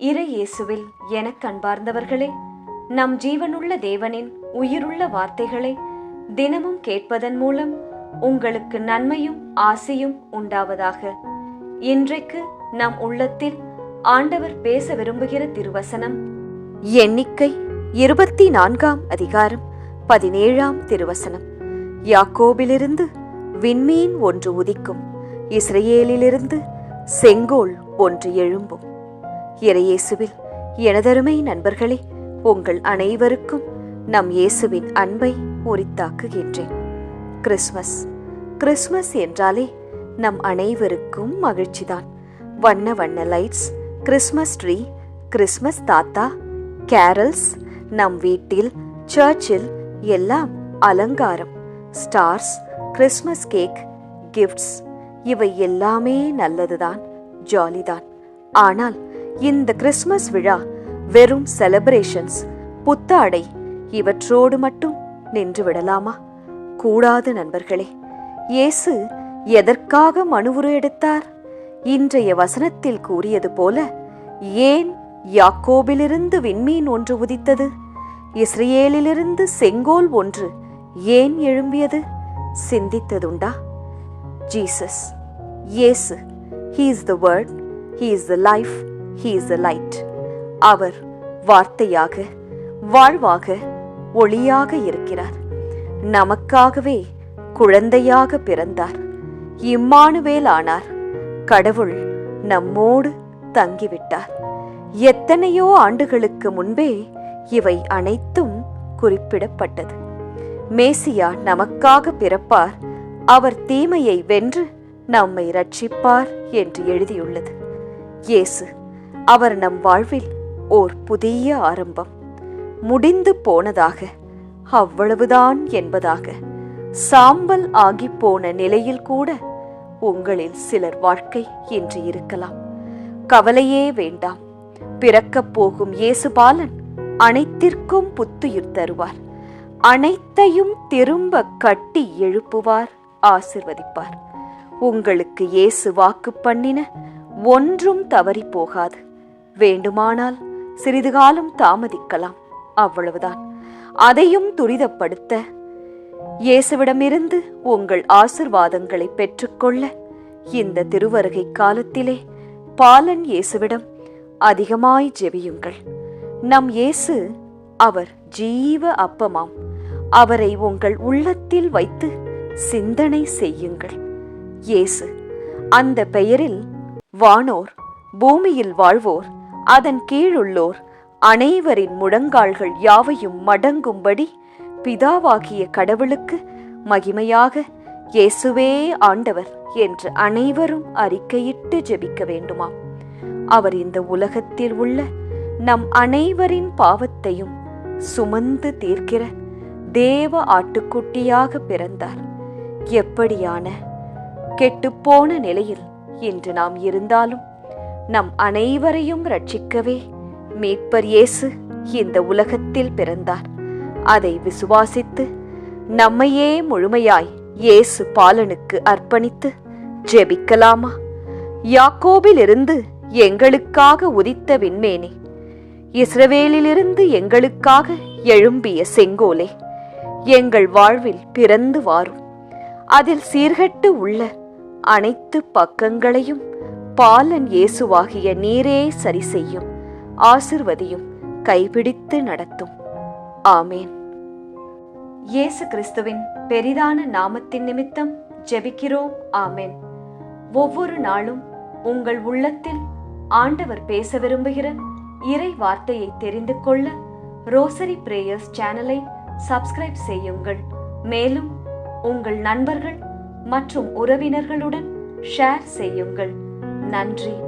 இறை இயேசுவில் எனக் கண்பார்ந்தவர்களே நம் ஜீவனுள்ள தேவனின் உயிருள்ள வார்த்தைகளை தினமும் கேட்பதன் மூலம் உங்களுக்கு நன்மையும் ஆசையும் உண்டாவதாக. இன்றைக்கு நம் உள்ளத்தில் ஆண்டவர் பேச விரும்புகிற திருவசனம் எண்ணிக்கை இருபத்தி நான்காம் அதிகாரம் பதினேழாம் திருவசனம். யாக்கோபிலிருந்து விண்மீன் ஒன்று உதிக்கும் இஸ்ரேலிலிருந்து செங்கோல் ஒன்று எழும்பும். இறையேசுவில் எனதருமை நண்பர்களே உங்கள் அனைவருக்கும் நம் இயேசுவின் அன்பை உரித்தாக்குகின்றேன் கிறிஸ்மஸ் கிறிஸ்மஸ் என்றாலே நம் அனைவருக்கும் மகிழ்ச்சிதான். வண்ண வண்ண லைட்ஸ் கிறிஸ்மஸ் ட்ரீ கிறிஸ்மஸ் தாத்தா கேரல்ஸ் நம் வீட்டில் சர்ச்சில் எல்லாம் அலங்காரம் ஸ்டார்ஸ் கிறிஸ்மஸ் கேக் கிஃப்ட்ஸ் இவை எல்லாமே நல்லதுதான் ஜாலிதான். ஆனால் இந்த கிறிஸ்மஸ் விழா வெறும் செலிப்ரேஷன்ஸ் புத்தாடை இவற்றோடு மட்டும் நின்று விடலாமா? கூடாது நண்பர்களே இயேசு எதற்காக மனுவுரு எடுத்தார்? இன்றைய வசனத்தில் கூறியது போல ஏன் யாக்கோபிலிருந்து விண்மீன் ஒன்று உதித்தது? இஸ்ரேலிலிருந்து செங்கோல் ஒன்று ஏன் எழும்பியது? சிந்தித்ததுண்டா? ஜீசஸ் இயேசு he is the word he is the life he is light அவர் வார்த்தையாக வாழ்வாக ஒளியாக இருக்கிறார். நமக்காகவே குழந்தையாக பிறந்தார். இம்மானுவேல் ஆனார் கடவுள் நம்மோடு தங்கிவிட்டார். எத்தனையோ ஆண்டுகளுக்கு முன்பே இவை அனைத்தும் குறிப்பிடப்பட்டது. மேசியா நமக்காக பிறப்பார். அவர் தீமையை வென்று நம்மை ரட்சிப்பார் என்று எழுதியுள்ளது. இயேசு அவர் நம் வாழ்வில் ஓர் புதிய ஆரம்பம். முடிந்து போனதாக அவ்வளவுதான் என்பதாக சாம்பல் ஆகிப் போன நிலையில் கூட உங்களில் சிலர் வாழ்க்கை என்று இருக்கலாம். கவலையே வேண்டாம். பிறக்கப் போகும் இயேசுபாலன் அனைத்திற்கும் புத்துயிர் தருவார். அனைத்தையும் திரும்ப கட்டி எழுப்புவார் ஆசிர்வதிப்பார். உங்களுக்கு இயேசு வாக்கு பண்ணின ஒன்றும் தவறி போகாது. வேண்டுமானால் சிறிது காலம் தாமதிக்கலாம் அவ்வளவுதான். அதையும் துரிதப்படுத்த இயேசுவிடமிருந்து உங்கள் ஆசிர்வாதங்களை பெற்றுக்கொள்ள இந்த திருவருகை காலத்திலே பாலன் இயேசுவிடம் அதிகமாய் ஜெபியுங்கள். நம் இயேசு அவர் ஜீவ அப்பமாம். அவரை உங்கள் உள்ளத்தில் வைத்து சிந்தனை செய்யுங்கள். இயேசு அந்த பெயரில் வானோர் பூமியில் வாழ்வோர் அதன் கீழுள்ளோர் அனைவரின் முழங்கால்கள் யாவையும் மடங்கும்படி பிதாவாகிய கடவுளுக்கு மகிமையாக இயேசுவே ஆண்டவர் என்று அனைவரும் அறிக்கையிட்டு ஜெபிக்க வேண்டுமாம். அவர் இந்த உலகத்தில் உள்ள நம் அனைவரின் பாவத்தையும் சுமந்து தீர்க்கிற தேவ ஆட்டுக்குட்டியாக பிறந்தார். எப்படியான கெட்டுப்போன நிலையில் இன்று நாம் இருந்தாலும் நம் அனைவரையும் ரட்சிக்கவே மீட்பர் இயேசு இந்த உலகத்தில் பிறந்தார். அதை விசுவாசித்து நம்மையே முழுமையாய் இயேசு பாலனுக்கு அர்ப்பணித்து ஜெபிக்கலாமா? யாக்கோபிலிருந்து எங்களுக்காக உதித்த விண்மேனே இஸ்ரவேலிலிருந்து எங்களுக்காக எழும்பிய செங்கோலே எங்கள் வாழ்வில் பிறந்து வாரும். அதில் சீர்கட்டு உள்ள அனைத்து பக்கங்களையும் பாலன் இயேசுவாகிய நீரே சரி செய்யும் ஆசிர்வதியும் கைபிடித்து நடத்தும். ஆமேன். இயேசு கிறிஸ்துவின் பெரிதான நாமத்தின் நிமித்தம் ஜெபிக்கிறோம். ஆமேன். ஒவ்வொரு நாளும் உங்கள் உள்ளத்தில் ஆண்டவர் பேச விரும்புகிற இறை வார்த்தையை தெரிந்து கொள்ள ரோசரி பிரேயர்ஸ் சேனலை சப்ஸ்கிரைப் செய்யுங்கள். மேலும் உங்கள் நண்பர்கள் மற்றும் உறவினர்களுடன் ஷேர் செய்யுங்கள். நன்றி.